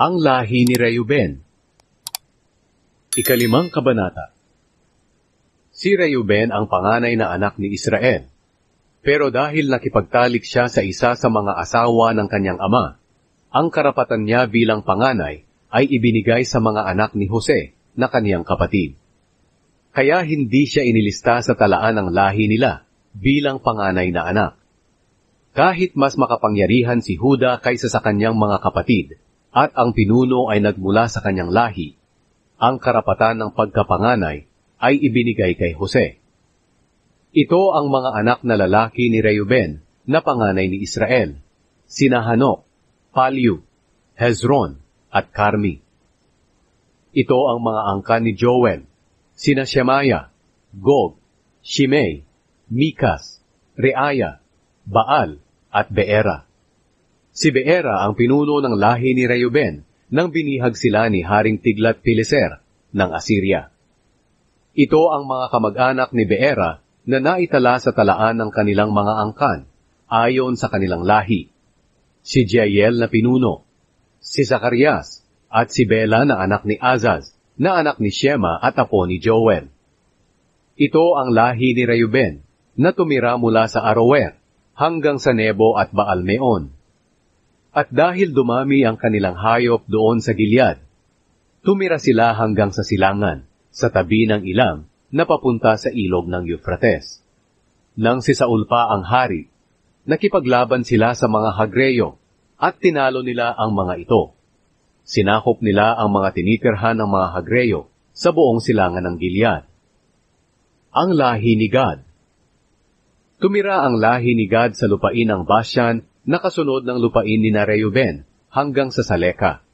Ang lahi ni Reuben Ikalimang Kabanata Si Reuben ang panganay na anak ni Israel. Pero dahil nakipagtalik siya sa isa sa mga asawa ng kanyang ama, ang karapatan niya bilang panganay ay ibinigay sa mga anak ni Jose na kaniyang kapatid. Kaya hindi siya inilista sa talaan ng lahi nila bilang panganay na anak. Kahit mas makapangyarihan si Huda kaysa sa kanyang mga kapatid, at ang pinuno ay nagmula sa kanyang lahi, ang karapatan ng pagkapanganay ay ibinigay kay Jose. Ito ang mga anak na lalaki ni Reuben na panganay ni Israel, sina Hanok, Palyu, Hezron, at Carmi. Ito ang mga angkan ni Joel, sina Shemaya, Gog, Shimei, Mikas, Reaya, Baal, at Beera. Si Beera ang pinuno ng lahi ni Reuben nang binihag sila ni Haring Tiglat Pileser ng Assyria. Ito ang mga kamag-anak ni Beera na naitala sa talaan ng kanilang mga angkan ayon sa kanilang lahi. Si Jael na pinuno, si Zacarias, at si Bela na anak ni Azaz, na anak ni Shema at apo ni Joel. Ito ang lahi ni Reuben, na tumira mula sa Aroer hanggang sa Nebo at Baalmeon. At dahil dumami ang kanilang hayop doon sa Gilead, tumira sila hanggang sa silangan, sa tabi ng ilang, na papunta sa ilog ng Euphrates. Nang si Saul pa ang hari, nakipaglaban sila sa mga Hagreyo, at tinalo nila ang mga ito. Sinakop nila ang mga tinitirhan ng mga Hagreyo sa buong silangan ng Gilead. Ang lahi ni Gad Tumira ang lahi ni Gad sa lupain ng Bashan na kasunod ng lupain ni Reuben hanggang sa Saleka.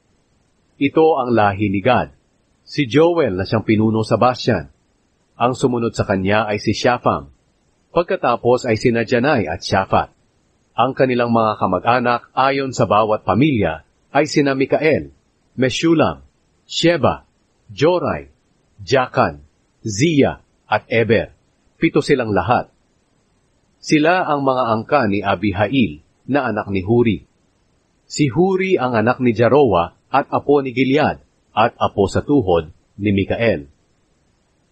Ito ang lahi ni Gad, si Joel na siyang pinuno sa Bashan. Ang sumunod sa kanya ay si Shaphan. Pagkatapos ay si Janai at Shaphat. Ang kanilang mga kamag-anak ayon sa bawat pamilya ay sina Mikael, Meshulam, Sheba, Jorai, Jakan, Zia, at Eber. Pito silang lahat. Sila ang mga angka ni Abihail na anak ni Huri. Si Huri ang anak ni Jarowa at apo ni Gilead at apo sa tuhod ni Mikael.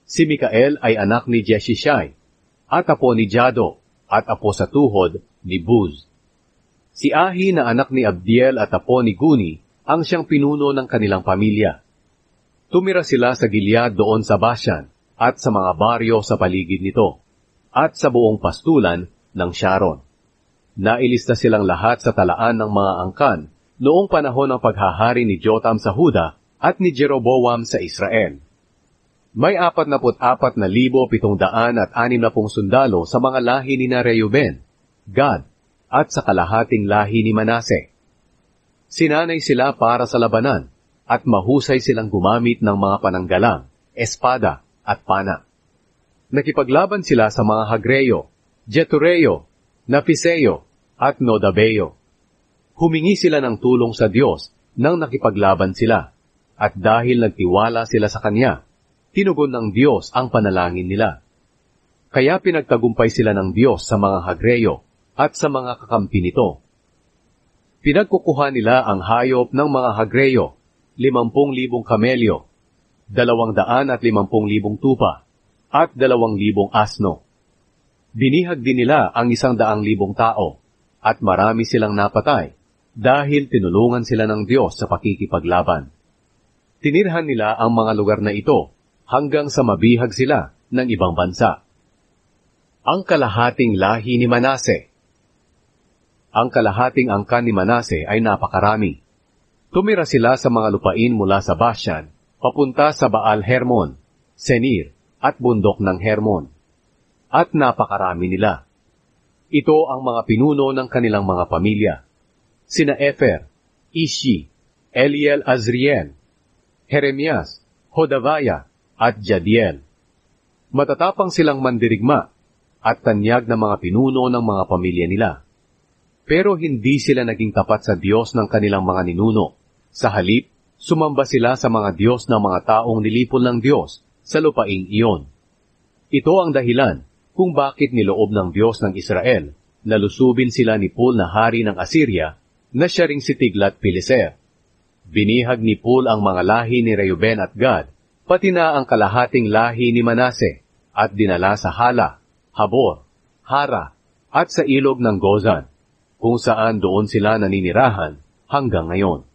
Si Mikael ay anak ni Jeshishai at apo ni Jado at apo sa tuhod ni Buz. Si Ahi na anak ni Abdiel at apo ni Guni ang siyang pinuno ng kanilang pamilya. Tumira sila sa Gilead doon sa Bashan at sa mga baryo sa paligid nito, at sa buong pastulan ng Sharon. Nailista silang lahat sa talaan ng mga angkan noong panahon ng paghahari ni Jotam sa Huda at ni Jeroboam sa Israel. May apat na apat na libo pitong daan at anim na pong sundalo sa mga lahi ni na Reuben, Gad, at sa kalahating lahi ni Manase. Sinanay sila para sa labanan, at mahusay silang gumamit ng mga pananggalang, espada, at pana. Nakipaglaban sila sa mga Hagreyo, Jetureo, Napiseo, at Nodabeo. Humingi sila ng tulong sa Diyos nang nakipaglaban sila, at dahil nagtiwala sila sa Kanya, tinugon ng Diyos ang panalangin nila. Kaya pinagtagumpay sila ng Diyos sa mga Hagreyo at sa mga kakampi nito. Pinagkukuha nila ang hayop ng mga Hagreyo, limampung libong kamelyo, dalawang daan at limampung libong tupa, at dalawang libong asno. Binihag din nila ang isang daang libong tao, at marami silang napatay, dahil tinulungan sila ng Diyos sa pakikipaglaban. Tinirhan nila ang mga lugar na ito hanggang sa mabihag sila ng ibang bansa. Ang kalahating lahi ni Manase Ang kalahating angkan ni Manase ay napakarami. Tumira sila sa mga lupain mula sa Bashan, papunta sa Baal Hermon, Senir, at bundok ng Hermon. At napakarami nila. Ito ang mga pinuno ng kanilang mga pamilya. Sina Efer, Ishi, Eliel Azriel, Jeremias, Hodavaya, at Jadiel. Matatapang silang mandirigma at tanyag na mga pinuno ng mga pamilya nila. Pero hindi sila naging tapat sa Diyos ng kanilang mga ninuno. Sa halip, sumamba sila sa mga Diyos ng mga taong nilipol ng Diyos sa lupaing iyon. Ito ang dahilan kung bakit niloob ng Diyos ng Israel na lusubin sila ni Pul na hari ng Assyria na siya ring si Tiglat Pileser. Binihag ni Pul ang mga lahi ni Reuben at Gad, pati na ang kalahating lahi ni Manase, at dinala sa Hala, Habor, Hara, at sa ilog ng Gozan, kung saan doon sila naninirahan hanggang ngayon.